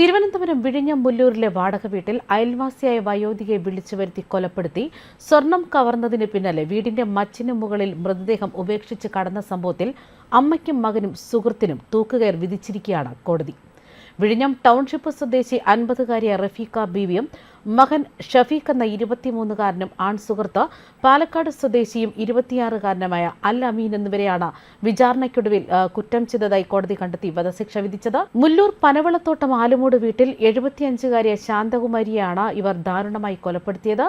തിരുവനന്തപുരം വിഴിഞ്ഞം മുല്ലൂരിലെ വാടക വീട്ടിൽ അയൽവാസിയായ വയോധികയെ വിളിച്ചു വരുത്തി കൊലപ്പെടുത്തി സ്വർണം കവർന്നതിന് പിന്നാലെ വീടിന്റെ മച്ചിന് മുകളിൽ മൃതദേഹം ഉപേക്ഷിച്ച് കടന്ന സംഭവത്തിൽ അമ്മയ്ക്കും മകനും സുഹൃത്തിനും തൂക്കുകയർ വിധിച്ചിരിക്കുകയാണ് കോടതി. വിഴിഞ്ഞം ടൗൺഷിപ്പ് സ്വദേശി അൻപതുകാരിയ റഫീഖ ബീവിയും മകൻ ഷഫീഖ് എന്ന ഇരുപത്തിമൂന്നുകാരനും ആൺ സുഹൃത്ത് പാലക്കാട് സ്വദേശിയും ഇരുപത്തിയാറുകാരനുമായ അൽ അമീൻ എന്നിവരെയാണ് വിചാരണയ്ക്കൊടുവിൽ കുറ്റം ചെയ്തതായി കോടതി കണ്ടെത്തി വധശിക്ഷ വിധിച്ചത്. മുല്ലൂർ പനവളത്തോട്ടം ആലുമൂട് വീട്ടിൽ എഴുപത്തിയഞ്ചുകാരിയ ശാന്തകുമാരിയാണ് ഇവർ ദാരുണമായി കൊലപ്പെടുത്തിയത്.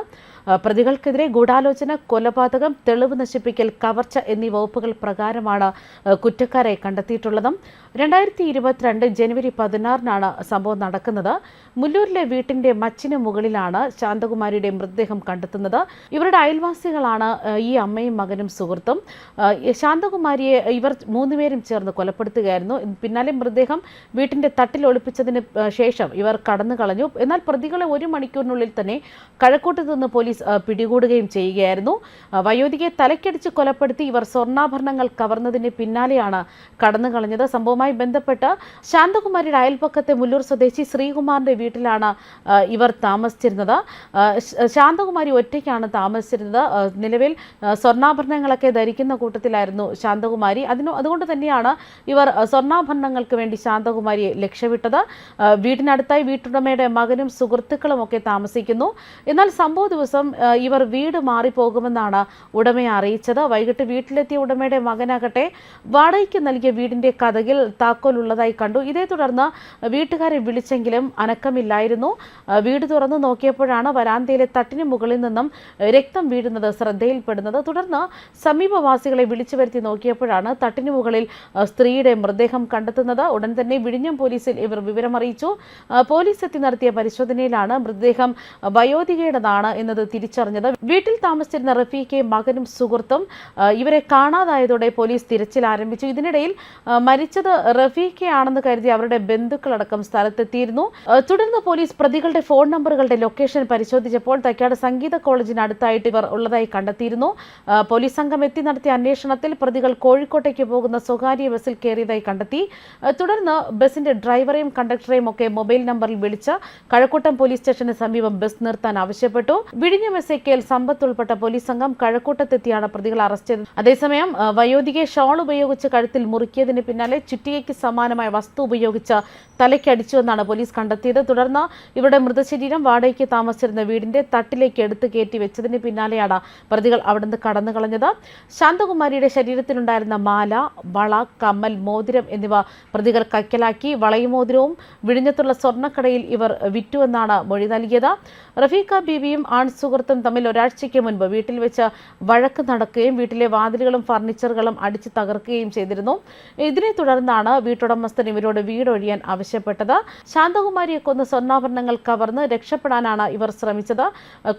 പ്രതികൾക്കെതിരെ ഗൂഢാലോചന കൊലപാതകം തെളിവ് നശിപ്പിക്കൽ കവർച്ച എന്നീ വകുപ്പുകൾ പ്രകാരമാണ് കുറ്റക്കാരെ കണ്ടെത്തിയിട്ടുള്ളതും. രണ്ടായിരത്തി ഇരുപത്തിരണ്ട് ജനുവരി പതിനാറിനാണ് സംഭവം നടക്കുന്നത്. മുല്ലൂരിലെ വീട്ടിന്റെ മച്ചിന് മുകളിലാണ് ശാന്തകുമാരിയുടെ മൃതദേഹം കണ്ടെത്തുന്നത്. ഇവരുടെ അയൽവാസികളാണ് ഈ അമ്മയും മകനും സുഹൃത്തും. ശാന്തകുമാരിയെ ഇവർ മൂന്നുപേരും ചേർന്ന് കൊലപ്പെടുത്തുകയായിരുന്നു. പിന്നാലെ മൃതദേഹം വീട്ടിന്റെ തട്ടിൽ ഒളിപ്പിച്ചതിന് ശേഷം ഇവർ കടന്നു കളഞ്ഞു. എന്നാൽ പ്രതികളെ ഒരു മണിക്കൂറിനുള്ളിൽ തന്നെ കഴക്കൂട്ടത്ത് നിന്ന് പോലീസ് പിടികൂടുകയും ചെയ്യുകയായിരുന്നു. വയോധികയെ തലക്കടിച്ച് കൊലപ്പെടുത്തി ഇവർ സ്വർണാഭരണങ്ങൾ കവർന്നതിന് പിന്നാലെയാണ് കടന്നു കളഞ്ഞത്. സംഭവവുമായി ബന്ധപ്പെട്ട് ശാന്തകുമാരിയുടെ അയൽപ്പക്കത്തെ മുല്ലൂർ സ്വദേശി ശ്രീകുമാറിന്റെ വീട്ടിലാണ് ഇവർ ഇവർ താമസിച്ചിരുന്നത്. ശാന്തകുമാരി ഒറ്റയ്ക്കാണ് താമസിച്ചിരുന്നത്. നിലവിൽ സ്വർണാഭരണങ്ങളൊക്കെ ധരിക്കുന്ന കൂട്ടത്തിലായിരുന്നു ശാന്തകുമാരി. അതിന് അതുകൊണ്ട് തന്നെയാണ് ഇവർ സ്വർണാഭരണങ്ങൾക്ക് വേണ്ടി ശാന്തകുമാരിയെ ലക്ഷ്യമിട്ടത്. വീടിനടുത്തായി വീട്ടുടമയുടെ മകനും സുഹൃത്തുക്കളും ഒക്കെ താമസിക്കുന്നു. എന്നാൽ സംഭവ ദിവസം ഇവർ വീട് മാറിപ്പോകുമെന്നാണ് ഉടമയെ അറിയിച്ചത്. വൈകിട്ട് വീട്ടിലെത്തിയ ഉടമയുടെ മകനാകട്ടെ വാടകയ്ക്ക് നൽകിയ വീടിന്റെ കഥകിൽ താക്കോൽ ഉള്ളതായി കണ്ടു. ഇതേ തുടർന്ന് വീട്ടുകാരെ വിളിച്ചെങ്കിലും അനക്കമില്ലായിരുന്നു. വീട് തുറന്നു നോക്കിയപ്പോഴാണ് വരാന്തയിലെ തട്ടിന് മുകളിൽ നിന്നും രക്തം വീഴുന്നത് ശ്രദ്ധയിൽപ്പെടുന്നത്. തുടർന്ന് സമീപവാസികളെ വിളിച്ചു വരുത്തി നോക്കിയപ്പോഴാണ് തട്ടിന് മുകളിൽ സ്ത്രീയുടെ മൃതദേഹം കണ്ടെത്തുന്നത്. ഉടൻ തന്നെ വിഴിഞ്ഞം പോലീസിൽ ഇവർ വിവരമറിയിച്ചു. പോലീസ് എത്തി നടത്തിയ പരിശോധനയിലാണ് മൃതദേഹം വയോധികയുടേതാണ് എന്നത് തിരിച്ചറിഞ്ഞത്. വീട്ടിൽ താമസിച്ചിരുന്ന റഫീഖെ മകനും സുഹൃത്തും ഇവരെ കാണാതായതോടെ പോലീസ് തിരച്ചിൽ ആരംഭിച്ചു. ഇതിനിടയിൽ മരിച്ചത് റഫീഖയാണെന്ന് കരുതി അവരുടെ ബന്ധുക്കളടക്കം സ്ഥലത്തെത്തിയിരുന്നു. തുടർന്ന് പോലീസ് പ്രതികളുടെ ഫോൺ നമ്പറുകളുടെ ലൊക്കേഷൻ പരിശോധിച്ചപ്പോൾ തൈക്കാട് സംഗീത കോളേജിനടുത്തായിട്ട് ഇവർ ഉള്ളതായി കണ്ടെത്തിയിരുന്നു. പോലീസ് സംഘം എത്തി നടത്തിയ അന്വേഷണത്തിൽ പ്രതികൾ കോഴിക്കോട്ടേക്ക് പോകുന്ന സ്വകാര്യ ബസ്സിൽ കയറിയതായി കണ്ടെത്തി. തുടർന്ന് ബസിന്റെ ഡ്രൈവറെയും കണ്ടക്ടറെയും ഒക്കെ മൊബൈൽ നമ്പറിൽ വിളിച്ച് കഴക്കൂട്ടം പോലീസ് സ്റ്റേഷന് സമീപം ബസ് നിർത്താൻ ആവശ്യപ്പെട്ടു. വിഴിഞ്ഞം എസ് സമ്പത്ത് ഉൾപ്പെട്ട പോലീസ് സംഘം കഴക്കൂട്ടത്തെത്തിയാണ് പ്രതികൾ അറസ്റ്റ് ചെയ്തത്. അതേസമയം വയോധികയെ ഷോൾ ഉപയോഗിച്ച് കഴുത്തിൽ മുറുക്കിയതിന് പിന്നാലെ ചുറ്റികയ്ക്ക് സമാനമായ വസ്തു ഉപയോഗിച്ച് തലയ്ക്കടിച്ചുവെന്നാണ് പോലീസ് കണ്ടെത്തിയത്. തുടർന്ന് ഇവരുടെ മൃതശരീരം വാടകയ്ക്ക് താമസിച്ചിരുന്ന വീടിന്റെ തട്ടിലേക്ക് എടുത്തു കയറ്റി വെച്ചതിന് പിന്നാലെയാണ് പ്രതികൾ അവിടുന്ന് കടന്നു കളഞ്ഞത്. ശാന്തകുമാരിയുടെ ശരീരത്തിലുണ്ടായിരുന്ന മാല വള കമ്മൽ മോതിരം എന്നിവ പ്രതികൾ കൈക്കലാക്കി വളയുമോതിരവും വിഴിഞ്ഞത്തുള്ള സ്വർണക്കടയിൽ ഇവർ വിറ്റുവെന്നാണ് മൊഴി നൽകിയത്. റഫീഖ ബീവിയും ആൺ സുഹൃത്തും തമ്മിൽ ഒരാഴ്ചയ്ക്ക് മുൻപ് വീട്ടിൽ വെച്ച് വഴക്ക് നടക്കുകയും വീട്ടിലെ വാതിലുകളും ഫർണിച്ചറുകളും അടിച്ച് തകർക്കുകയും ചെയ്തിരുന്നു. ഇതിനെ തുടർന്നാണ് വീട്ടുടമസ്ഥൻ ഇവരോട് വീടൊഴിയാൻ ആവശ്യപ്പെട്ടത്. ശാന്തകുമാരിയെ കൊന്ന് സ്വർണാഭരണങ്ങൾ കവർന്ന് രക്ഷപ്പെടാനാണ് ഇവർ ശ്രമിച്ചത്.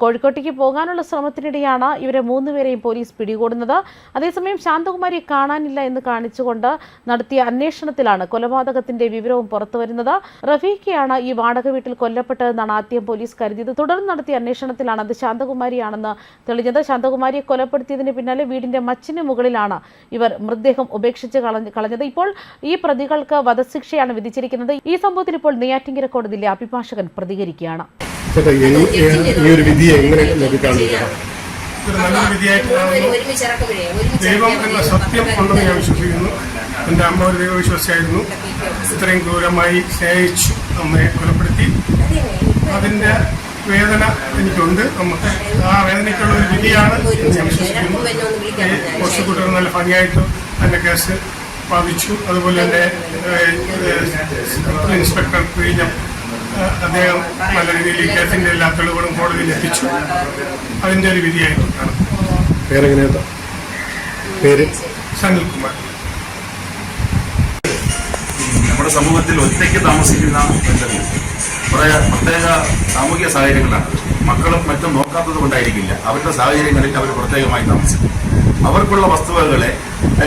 കോഴിക്കോട്ടേക്ക് പോകാനുള്ള ശ്രമത്തിനിടെയാണ് ഇവരെ മൂന്നുപേരെയും പോലീസ് പിടികൂടുന്നത്. അതേസമയം ശാന്തകുമാരിയെ കാണാനില്ല എന്ന് കാണിച്ചുകൊണ്ട് നടത്തിയ അന്വേഷണത്തിലാണ് കൊലപാതകത്തിന്റെ വിവരവും പുറത്തുവരുന്നത് റഫീഖയാണ് ഈ വാടക വീട്ടിൽ കൊല്ലപ്പെട്ടതെന്നാണ് ആദ്യം പോലീസ് കരുതിയത്. തുടർന്ന് നടത്തിയ അന്വേഷണത്തിലാണ് അത് ശാന്തകുമാരിയാണെന്ന് തെളിഞ്ഞത്. ശാന്തകുമാരിയെ കൊലപ്പെടുത്തിയതിന് പിന്നാലെ വീടിന്റെ മച്ചിന് മുകളിലാണ് ഇവർ മൃതദേഹം ഉപേക്ഷിച്ച് കളഞ്ഞത്. ഇപ്പോൾ ഈ പ്രതികൾക്ക് വധശിക്ഷയാണ് വിധിച്ചിരിക്കുന്നത്. ഈ സംഭവത്തിൽ ഇപ്പോൾ നെയ്യാറ്റിങ്കര കോടതിയിലെ അഭിഭാഷകൻ പ്രതികരിക്കുകയാണ്. ചേട്ടാ ഈ- ഒരു വിധിയെ എങ്ങനെ നല്ലൊരു ഒരുമിച്ച് ദൈവം എന്ന സത്യം ഉണ്ടെന്ന് ഞാൻ വിശ്വസിക്കുന്നു. എന്റെ അമ്മ ഒരു ദൈവവിശ്വാസിയായിരുന്നു. ഇത്രയും ക്രൂരമായി സ്നേഹിച്ചു അമ്മയെ കൊലപ്പെടുത്തി. അതിന്റെ വേദന എനിക്കുണ്ട്. നമുക്ക് ആ വേദനയ്ക്കുള്ള ഒരു വിധിയാണ് എന്ന് ഞാൻ വിശ്വസിക്കുന്നു. കുറച്ച് പ്രോസിക്യൂട്ടർ നല്ല ഭംഗിയായിട്ട് എന്റെ കേസ് ബാധിച്ചു അതുപോലെ എന്റെ ഇൻസ്പെക്ടർ പ്രീജം അദ്ദേഹം നല്ല രീതിയിൽ ഈ കേസിന്റെ എല്ലാ തെളിവുകളും കോടതിയിൽ എത്തിച്ചു. അതിന്റെ ഒരു വിധിയായിട്ട് കാണും പേരെങ്ങനെയാ പേര്? സനിൽകുമാർ. നമ്മുടെ സമൂഹത്തിൽ ഒറ്റയ്ക്ക് താമസിക്കുന്ന ബന്ധങ്ങൾ കുറേ പ്രത്യേക സാമൂഹിക സാഹചര്യങ്ങളാണ്. മക്കളും മറ്റും നോക്കാത്തത് കൊണ്ടായിരിക്കില്ല. അവരുടെ സാഹചര്യങ്ങളിൽ അവർ പ്രത്യേകമായി താമസിക്കും. അവർക്കുള്ള വസ്തുവകകളെ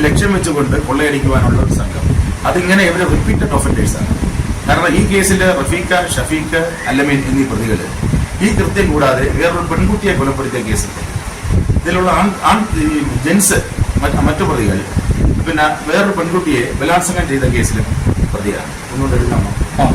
ലക്ഷ്യം വെച്ചുകൊണ്ട് കൊള്ളയടിക്കുവാനുള്ള ഒരു സംഘം. അതിങ്ങനെ ഇവർ റിപ്പീറ്റഡ് ഒഫൻഡേഴ്സാണ് കാരണം ഈ കേസിൽ റഫീഖ ഷഫീഖ് അല്ലമീൻ എന്നീ പ്രതികൾ ഈ കൃത്യം കൂടാതെ വേറൊരു പെൺകുട്ടിയെ കൊലപ്പെടുത്തിയ കേസുണ്ട് ഇതിലുള്ള ആൺ ആൺ ജെൻസ് മറ്റു പ്രതികൾ പിന്നെ വേറൊരു പെൺകുട്ടിയെ ബലാത്സംഗം ചെയ്ത കേസിലും പ്രതിയാണ്. ഒന്നുകൊണ്ട് ആ